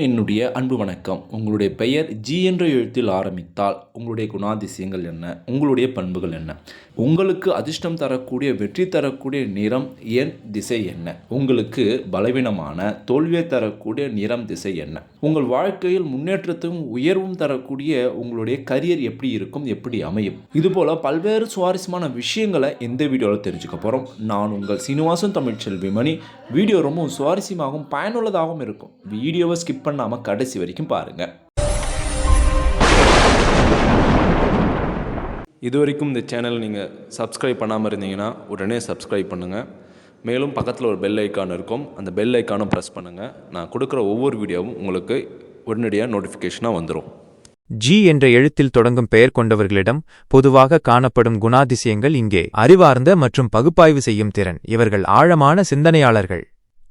என்னுடைய அன்பு வணக்கம். உங்களுடைய பெயர் ஜி என்ற எழுத்தில் ஆரம்பித்தால் உங்களுடைய குணாதிசயங்கள் என்ன? உங்களுடைய பண்புகள் என்ன? உங்களுக்கு அதிர்ஷ்டம் தரக்கூடிய வெற்றி தரக்கூடிய நிறம் என் திசை என்ன? உங்களுக்கு பலவீனமான தோல்வியை தரக்கூடிய நிறம் திசை என்ன? உங்கள் வாழ்க்கையில் முன்னேற்றத்தும் உயர்வும் தரக்கூடிய உங்களுடைய கரியர் எப்படி இருக்கும்? எப்படி அமையும்? இதுபோல் பல்வேறு சுவாரஸ்யமான விஷயங்களை இந்த வீடியோவில் தெரிஞ்சுக்க போகிறோம் நான் உங்கள் சீனிவாசன் தமிழ்ச்செல்வி மணி. வீடியோ ரொம்ப சுவாரஸ்யமாகவும் பயனுள்ளதாகவும் இருக்கும். வீடியோவை ஸ்கிப் பண்ணாமல் கடைசி வரைக்கும் பாருங்கள் இது வரைக்கும் இந்த சேனல் நீங்கள் சப்ஸ்கிரைப் பண்ணாமல் இருந்தீங்கன்னா உடனே சப்ஸ்கிரைப் பண்ணுங்கள் மேலும் பக்கத்தில் ஒரு பெல் ஐக்கான் இருக்கும். அந்த பெல் ஐக்கானும் ப்ரெஸ் பண்ணுங்கள் நான் கொடுக்குற ஒவ்வொரு வீடியோவும் உங்களுக்கு உடனடியாக நோட்டிஃபிகேஷனாக வந்துடும் ஜி என்ற எழுத்தில் தொடங்கும் பெயர் கொண்டவர்களிடம் பொதுவாக காணப்படும் குணாதிசயங்கள் இங்கே. அறிவார்ந்த மற்றும் பகுப்பாய்வு செய்யும் திறன். இவர்கள் ஆழமான சிந்தனையாளர்கள்.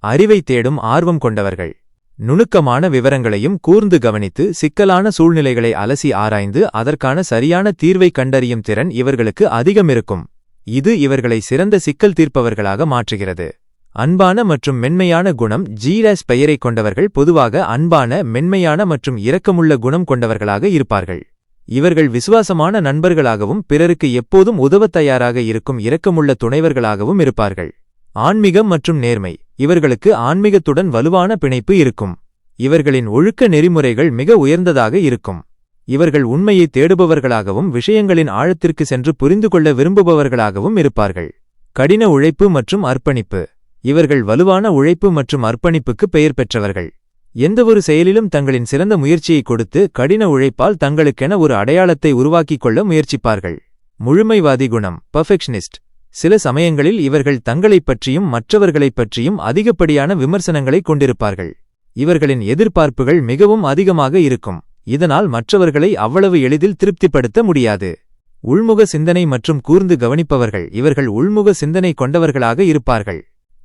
அறிவை தேடும் ஆர்வம் கொண்டவர்கள். நுணுக்கமான விவரங்களையும் கூர்ந்து கவனித்து சிக்கலான சூழ்நிலைகளை அலசி ஆராய்ந்து அதற்கான சரியான தீர்வை கண்டறியும் திறன் இவர்களுக்கு அதிகம் இருக்கும். இது இவர்களை சிறந்த சிக்கல் தீர்ப்பவர்களாக மாற்றுகிறது. அன்பான மற்றும் மென்மையான குணம் ஜீரஸ் பெயரைக் கொண்டவர்கள் பொதுவாக அன்பான மென்மையான மற்றும் இரக்கமுள்ள குணம் கொண்டவர்களாக இருப்பார்கள். இவர்கள் விசுவாசமான நண்பர்களாகவும் பிறருக்கு எப்போதும் உதவத் தயாராக இருக்கும் இரக்கமுள்ள துணைவர்களாகவும் இருப்பார்கள். ஆன்மீகம் மற்றும் நேர்மை. இவர்களுக்கு ஆன்மீகத்துடன் வலுவான பிணைப்பு இருக்கும். இவர்களின் ஒழுக்க நெறிமுறைகள் மிக உயர்ந்ததாக இருக்கும். இவர்கள் உண்மையை தேடுபவர்களாகவும் விஷயங்களின் ஆழத்திற்கு சென்று புரிந்து கொள்ள விரும்புபவர்களாகவும் இருப்பார்கள். கடின உழைப்பு மற்றும் அர்ப்பணிப்பு. இவர்கள் வலுவான உழைப்பு மற்றும் அர்ப்பணிப்புக்கு பெயர் பெற்றவர்கள். எந்தவொரு செயலிலும் தங்களின் சிறந்த முயற்சியை கொடுத்து கடின உழைப்பால் தங்களுக்கென ஒரு அடையாளத்தை உருவாக்கிக் கொள்ள முயற்சிப்பார்கள். முழுமைவாதி குணம் பர்ஃபெக்ஷனிஸ்ட் சில சமயங்களில் இவர்கள் தங்களைப் பற்றியும் மற்றவர்களைப் பற்றியும் அதிகப்படியான விமர்சனங்களை கொண்டிருப்பார்கள். இவர்களின் எதிர்பார்ப்புகள் மிகவும் அதிகமாக இருக்கும். இதனால் மற்றவர்களை அவ்வளவு எளிதில் திருப்திப்படுத்த முடியாது. உள்முக சிந்தனை மற்றும் கூர்ந்து கவனிப்பவர்கள் இவர்கள் உள்முக சிந்தனை கொண்டவர்களாக இருப்பார்கள்.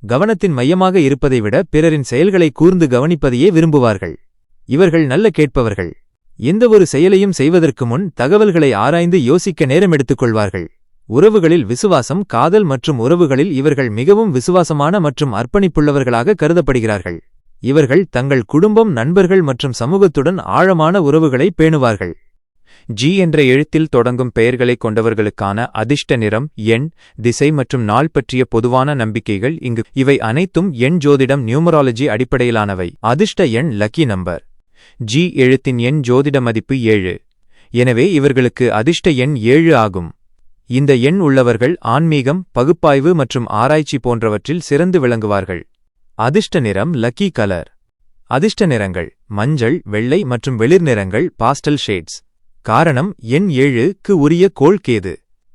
கவனத்தின் மையமாக இருப்பதை விட பிறரின் செயல்களை கூர்ந்து கவனிப்பதையே விரும்புவார்கள். இவர்கள் நல்ல கேட்பவர்கள். எந்தவொரு செயலையும் செய்வதற்கு முன் தகவல்களை ஆராய்ந்து யோசிக்க நேரம் எடுத்துக் கொள்வார்கள். உறவுகளில் விசுவாசம் காதல் மற்றும் உறவுகளில் இவர்கள் மிகவும் விசுவாசமான மற்றும் அர்ப்பணிப்புள்ளவர்களாக கருதப்படுகிறார்கள். இவர்கள் தங்கள் குடும்பம் நண்பர்கள் மற்றும் சமூகத்துடன் ஆழமான உறவுகளை பேணுவார்கள். ஜி என்ற எழுத்தில் தொடங்கும் பெயர்களைக் கொண்டவர்களுக்கான அதிர்ஷ்ட நிறம் எண் திசை மற்றும் நாள் பற்றிய பொதுவான நம்பிக்கைகள் இங்கு. இவை அனைத்தும் எண் ஜோதிடம் நியூமராலஜி அடிப்படையிலானவை. அதிர்ஷ்ட எண் லக்கி நம்பர். ஜி எழுத்தின் எண் ஜோதிட மதிப்பு ஏழு. எனவே இவர்களுக்கு அதிர்ஷ்ட எண் ஏழு ஆகும். இந்த எண் உள்ளவர்கள் ஆன்மீகம் பகுப்பாய்வு மற்றும் ஆராய்ச்சி போன்றவற்றில் சிறந்து விளங்குவார்கள். அதிர்ஷ்ட நிறம் லக்கி கலர். அதிர்ஷ்ட நிறங்கள் மஞ்சள் வெள்ளை மற்றும் வெளிர் நிறங்கள் பாஸ்டல் ஷேட்ஸ். காரணம் எண் ஏழுக்கு உரிய கோள் கேது.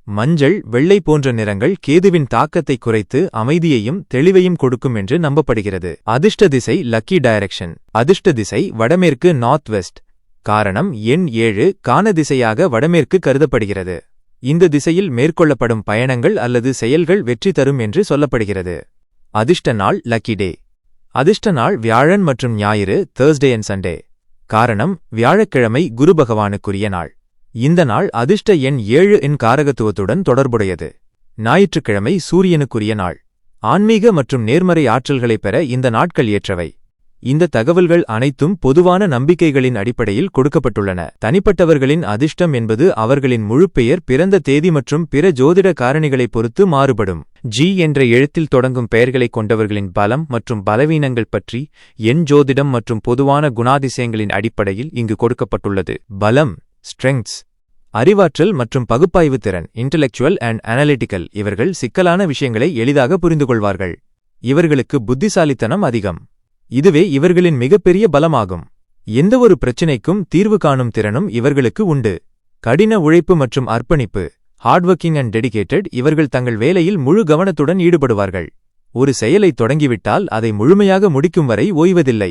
மஞ்சள் வெள்ளை போன்ற நிறங்கள் கேதுவின் தாக்கத்தை குறைத்து அமைதியையும் தெளிவையும் கொடுக்கும் என்று நம்பப்படுகிறது. அதிர்ஷ்ட திசை லக்கி டைரக்ஷன். அதிர்ஷ்ட திசை வடமேற்கு நார்த் வெஸ்ட். காரணம் எண் ஏழு கான திசையாக வடமேற்கு கருதப்படுகிறது. இந்த திசையில் மேற்கொள்ளப்படும் பயணங்கள் அல்லது செயல்கள் வெற்றி தரும் என்று சொல்லப்படுகிறது. அதிர்ஷ்ட நாள் லக்கி டே அதிர்ஷ்ட நாள் வியாழன் மற்றும் ஞாயிறு தேர்ஸ்டே அண்ட் சண்டே காரணம் வியாழக்கிழமை குரு பகவானுக்குரிய நாள். இந்த நாள் அதிர்ஷ்ட எண் ஏழு என் காரகத்துவத்துடன் தொடர்புடையது. ஞாயிற்றுக்கிழமை சூரியனுக்குரிய நாள். ஆன்மீக மற்றும் நேர்மறை ஆற்றல்களைப் பெற இந்த நாட்கள் ஏற்றவை. இந்த தகவல்கள் அனைத்தும் பொதுவான நம்பிக்கைகளின் அடிப்படையில் கொடுக்கப்பட்டுள்ளன. தனிப்பட்டவர்களின் அதிர்ஷ்டம் என்பது அவர்களின் முழுப்பெயர் பிறந்த தேதி மற்றும் பிற ஜோதிட காரணிகளைப் பொறுத்து மாறுபடும். ஜி என்ற எழுத்தில் தொடங்கும் பெயர்களைக் கொண்டவர்களின் பலம் மற்றும் பலவீனங்கள் பற்றி எண் ஜோதிடம் மற்றும் பொதுவான குணாதிசயங்களின் அடிப்படையில் இங்கு கொடுக்கப்பட்டுள்ளது. பலம் ஸ்ட்ரெங்ஸ் அறிவாற்றல் மற்றும் பகுப்பாய்வு திறன் இன்டலெக்சுவல் அண்ட் அனலிட்டிக்கல் இவர்கள் சிக்கலான விஷயங்களை எளிதாக புரிந்துகொள்வார்கள். இவர்களுக்கு புத்திசாலித்தனம் அதிகம். இதுவே இவர்களின் மிகப்பெரிய பலமாகும். எந்தவொரு பிரச்சினைக்கும் தீர்வு காணும் திறனும் இவர்களுக்கு உண்டு. கடின உழைப்பு மற்றும் அர்ப்பணிப்பு ஹார்ட்வொர்க்கிங் அண்ட் டெடிகேட்டட் இவர்கள் தங்கள் வேலையில் முழு கவனத்துடன் ஈடுபடுவார்கள். ஒரு செயலை தொடங்கிவிட்டால் அதை முழுமையாக முடிக்கும் வரை ஓய்வதில்லை.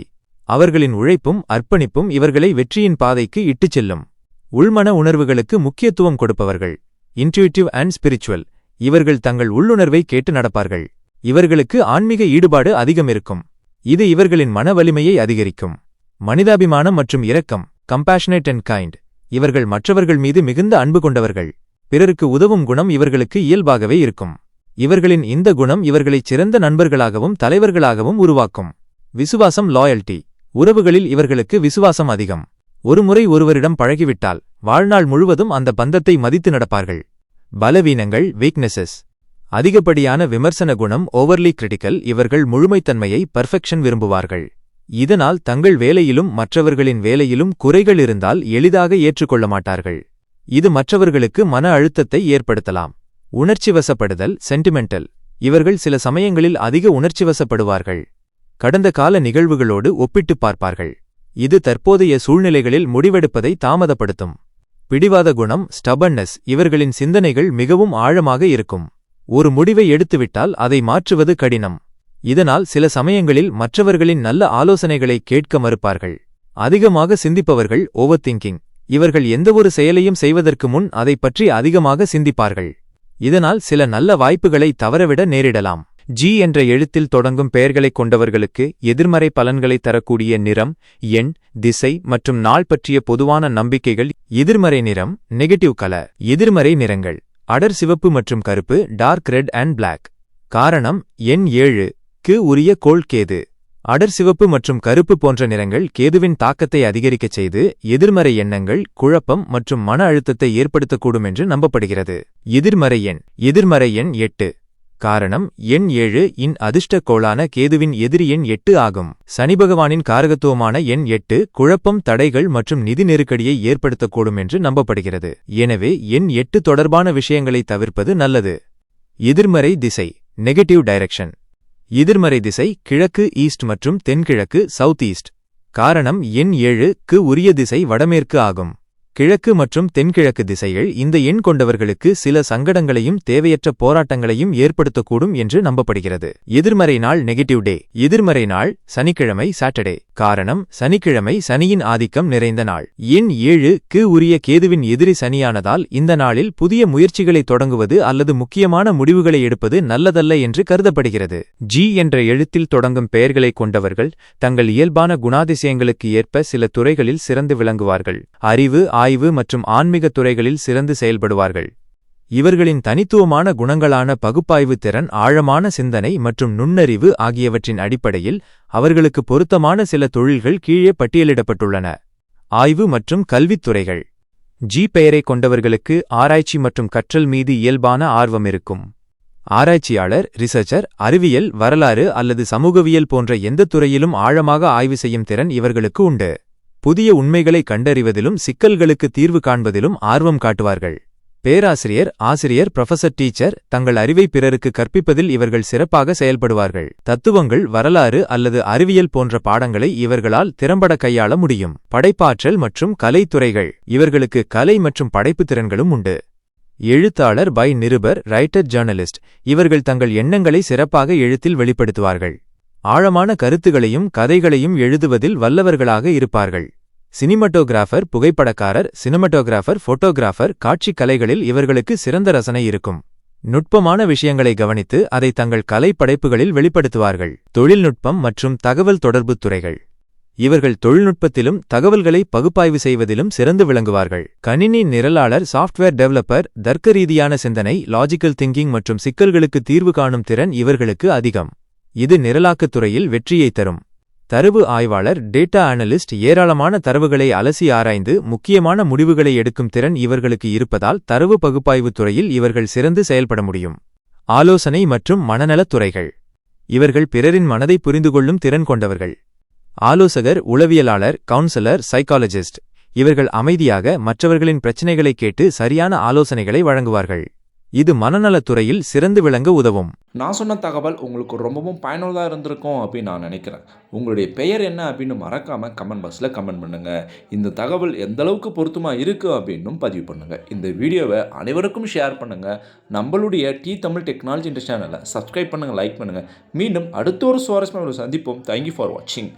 அவர்களின் உழைப்பும் அர்ப்பணிப்பும் இவர்களை வெற்றியின் பாதைக்கு இட்டுச் செல்லும். உள்மன உணர்வுகளுக்கு முக்கியத்துவம் கொடுப்பவர்கள். இன்ட்யூட்டிவ் அண்ட் ஸ்பிரிச்சுவல் இவர்கள் தங்கள் உள்ளுணர்வை கேட்டு நடப்பார்கள். இவர்களுக்கு ஆன்மீக ஈடுபாடு அதிகம் இருக்கும் இது இவர்களின் மன வலிமையை அதிகரிக்கும். மனிதாபிமானம் மற்றும் இரக்கம் கம்பேஷனேட் அண்ட் கைண்ட் இவர்கள் மற்றவர்கள் மீது மிகுந்த அன்பு கொண்டவர்கள். பிறருக்கு உதவும் குணம் இவர்களுக்கு இயல்பாகவே இருக்கும். இவர்களின் இந்த குணம் இவர்களை சிறந்த நண்பர்களாகவும் தலைவர்களாகவும் உருவாக்கும். விசுவாசம் லாயல்டி உறவுகளில் இவர்களுக்கு விசுவாசம் அதிகம். ஒருமுறை ஒருவரிடம் பழகிவிட்டால் வாழ்நாள் முழுவதும் அந்த பந்தத்தை மதித்து நடப்பார்கள். பலவீனங்கள் வீக்னஸஸ் அதிகப்படியான விமர்சன குணம் ஓவர்லி கிரிட்டிக்கல் இவர்கள் முழுமைத்தன்மையை பர்ஃபெக்ஷன் விரும்புவார்கள். இதனால் தங்கள் வேலையிலும் மற்றவர்களின் வேலையிலும் குறைகள் இருந்தால் எளிதாக ஏற்றுக்கொள்ள மாட்டார்கள். இது மற்றவர்களுக்கு மன அழுத்தத்தை ஏற்படுத்தலாம். உணர்ச்சிவசப்படுதல் சென்டிமெண்டல் இவர்கள் சில சமயங்களில் அதிக உணர்ச்சிவசப்படுவார்கள் கடந்த கால நிகழ்வுகளோடு ஒப்பிட்டுப் பார்ப்பார்கள். இது தற்போதைய சூழ்நிலைகளில் முடிவெடுப்பதை தாமதப்படுத்தும். பிடிவாத குணம் ஸ்டபன்னஸ் இவர்களின் சிந்தனைகள் மிகவும் ஆழமாக இருக்கும். ஒரு முடிவை எடுத்துவிட்டால் அதை மாற்றுவது கடினம். இதனால் சில சமயங்களில் மற்றவர்களின் நல்ல ஆலோசனைகளை கேட்க மறுப்பார்கள். அதிகமாக சிந்திப்பவர்கள் ஓவர் திங்கிங் இவர்கள் எந்தவொரு செயலையும் செய்வதற்கு முன் அதைப் பற்றி அதிகமாக சிந்திப்பார்கள். இதனால் சில நல்ல வாய்ப்புகளை தவறவிட நேரிடலாம். ஜி என்ற எழுத்தில் தொடங்கும் பெயர்களைக் கொண்டவர்களுக்கு எதிர்மறை பலன்களை தரக்கூடிய நிறம் எண் திசை மற்றும் நாள் பற்றிய பொதுவான நம்பிக்கைகள் எதிர்மறை நிறம் நெகட்டிவ் கலர் எதிர்மறை நிறங்கள். அடர் சிவப்பு மற்றும் கருப்பு டார்க் ரெட் அண்ட் பிளாக் காரணம் எண் ஏழு க்கு உரிய கோள் கேது. அடர் சிவப்பு மற்றும் கருப்பு போன்ற நிறங்கள் கேதுவின் தாக்கத்தை அதிகரிக்கச் செய்து எதிர்மறை எண்ணங்கள் குழப்பம் மற்றும் மன அழுத்தத்தை ஏற்படுத்தக்கூடும் என்று நம்பப்படுகிறது. எதிர்மறை எண் எதிர்மறை எண் எட்டு. காரணம் எண் ஏழு இன் அதிர்ஷ்ட கோளான கேதுவின் எதிரி எண் எட்டு ஆகும். சனி பகவானின் காரகத்துவமான எண் எட்டு குழப்பம் தடைகள் மற்றும் நிதி நெருக்கடியை ஏற்படுத்தக்கூடும் என்று நம்பப்படுகிறது. எனவே எண் எட்டு தொடர்பான விஷயங்களை தவிர்ப்பது நல்லது. எதிர்மறை திசை நெகட்டிவ் டைரக்ஷன் எதிர்மறை திசை கிழக்கு ஈஸ்ட் மற்றும் தென்கிழக்கு சவுத் ஈஸ்ட் காரணம் எண் ஏழு க்கு உரிய திசை வடமேற்கு ஆகும். கிழக்கு மற்றும் தென்கிழக்கு திசைகள் இந்த எண் கொண்டவர்களுக்கு சில சங்கடங்களையும் தேவையற்ற போராட்டங்களையும் ஏற்படுத்தக்கூடும் என்று நம்பப்படுகிறது. எதிர்மறை நாள் நெகட்டிவ் டே எதிர்மறை நாள் சனிக்கிழமை சாட்டர்டே காரணம் சனிக்கிழமை சனியின் ஆதிக்கம் நிறைந்த நாள். எண் ஏழு க்கு உரிய கேதுவின் எதிரி சனியானதால் இந்த நாளில் புதிய முயற்சிகளை தொடங்குவது அல்லது முக்கியமான முடிவுகளை எடுப்பது நல்லதல்ல என்று கருதப்படுகிறது. ஜி என்ற எழுத்தில் தொடங்கும் பெயர்களைக் கொண்டவர்கள் தங்கள் இயல்பான குணாதிசயங்களுக்கு ஏற்ப சில துறைகளில் சிறந்து விளங்குவார்கள். அறிவு ஆய்வு மற்றும் ஆன்மீக துறைகளில் சிறந்து செயல்படுவார்கள். இவர்களின் தனித்துவமான குணங்களான பகுப்பாய்வு திறன் ஆழமான சிந்தனை மற்றும் நுண்ணறிவு ஆகியவற்றின் அடிப்படையில் அவர்களுக்கு பொருத்தமான சில தொழில்கள் கீழே பட்டியலிடப்பட்டுள்ளன. ஆய்வு மற்றும் கல்வித் துறைகள். ஜி பெயரைக் கொண்டவர்களுக்கு ஆராய்ச்சி மற்றும் கற்றல் மீது இயல்பான ஆர்வம் இருக்கும். ஆராய்ச்சியாளர் ரிசர்ச்சர் அறிவியல் வரலாறு அல்லது சமூகவியல் போன்ற எந்த துறையிலும் ஆழமாக ஆய்வு செய்யும் திறன் இவர்களுக்கு உண்டு. புதிய உண்மைகளை கண்டறிவதிலும் சிக்கல்களுக்கு தீர்வு காண்பதிலும் ஆர்வம் காட்டுவார்கள். பேராசிரியர் ஆசிரியர் புரொஃபசர் டீச்சர் தங்கள் அறிவை பிறருக்கு கற்பிப்பதில் இவர்கள் சிறப்பாக செயல்படுவார்கள். தத்துவங்கள் வரலாறு அல்லது அறிவியல் போன்ற பாடங்களை இவர்களால் திறம்பட கையாள முடியும். படைப்பாற்றல் மற்றும் கலைத்துறைகள் இவர்களுக்கு கலை மற்றும் படைப்பு திறன்களும் உண்டு. எழுத்தாளர் பை நிருபர் ரைட்டர் ஜேர்னலிஸ்ட் இவர்கள் தங்கள் எண்ணங்களை சிறப்பாக எழுத்தில் வெளிப்படுத்துவார்கள். ஆழமான கருத்துகளையும் கதைகளையும் எழுதுவதில் வல்லவர்களாக இருப்பார்கள். சினிமட்டோகிராஃபர் புகைப்படக்காரர் சினிமட்டோகிராஃபர் போட்டோகிராஃபர் காட்சிக் கலைகளில் இவர்களுக்கு சிறந்த ரசனை இருக்கும். நுட்பமான விஷயங்களை கவனித்து அதை தங்கள் கலை படைப்புகளில் வெளிப்படுத்துவார்கள். தொழில்நுட்பம் மற்றும் தகவல் தொடர்புத் துறைகள். இவர்கள் தொழில்நுட்பத்திலும் தகவல்களை பகுப்பாய்வு செய்வதிலும் சிறந்து விளங்குவார்கள். கணினி நிரலாளர் சாஃப்ட்வேர் டெவலப்பர் தர்க்க ரீதியான சிந்தனை லாஜிக்கல் திங்கிங் மற்றும் சிக்கல்களுக்கு தீர்வு காணும் திறன் இவர்களுக்கு அதிகம். இது நிரலாக்கத் துறையில் வெற்றியைத் தரும். தரவு ஆய்வாளர் டேட்டா அனலிஸ்ட் ஏராளமான தரவுகளை அலசி ஆராய்ந்து முக்கியமான முடிவுகளை எடுக்கும் திறன் இவர்களுக்கு இருப்பதால் தரவு பகுப்பாய்வுத் துறையில் இவர்கள் சிறந்து செயல்பட முடியும். ஆலோசனை மற்றும் மனநலத் துறைகள். இவர்கள் பிறரின் மனதை புரிந்துகொள்ளும் திறன் கொண்டவர்கள். ஆலோசகர் உளவியலாளர் கவுன்சிலர் சைக்காலஜிஸ்ட். இவர்கள் அமைதியாக மற்றவர்களின் பிரச்சினைகளை கேட்டு சரியான ஆலோசனைகளை வழங்குவார்கள். இது மனநலத் துறையில் சிறந்து விளங்க உதவும். நான் சொன்ன தகவல் உங்களுக்கு ரொம்பவும் பயனுள்ளதாக இருந்திருக்கும் அப்படின்னு நான் நினைக்கிறேன். உங்களுடைய பெயர் என்ன அப்படின்னு மறக்காமல் கமெண்ட் பாக்ஸில் கமெண்ட் பண்ணுங்கள் இந்த தகவல் எந்த அளவுக்கு பொருத்தமாக இருக்குது அப்படின்னும் பதிவு பண்ணுங்கள் இந்த வீடியோவை அனைவருக்கும் ஷேர் பண்ணுங்கள் நம்மளுடைய டி தமிழ் டெக்னாலஜி இந்த சேனலை சப்ஸ்கிரைப் பண்ணுங்கள் லைக் பண்ணுங்கள் மீண்டும் அடுத்த ஒரு சுவாரஸ்யமான ஒரு சந்திப்போம். தேங்க்யூ ஃபார் வாட்சிங்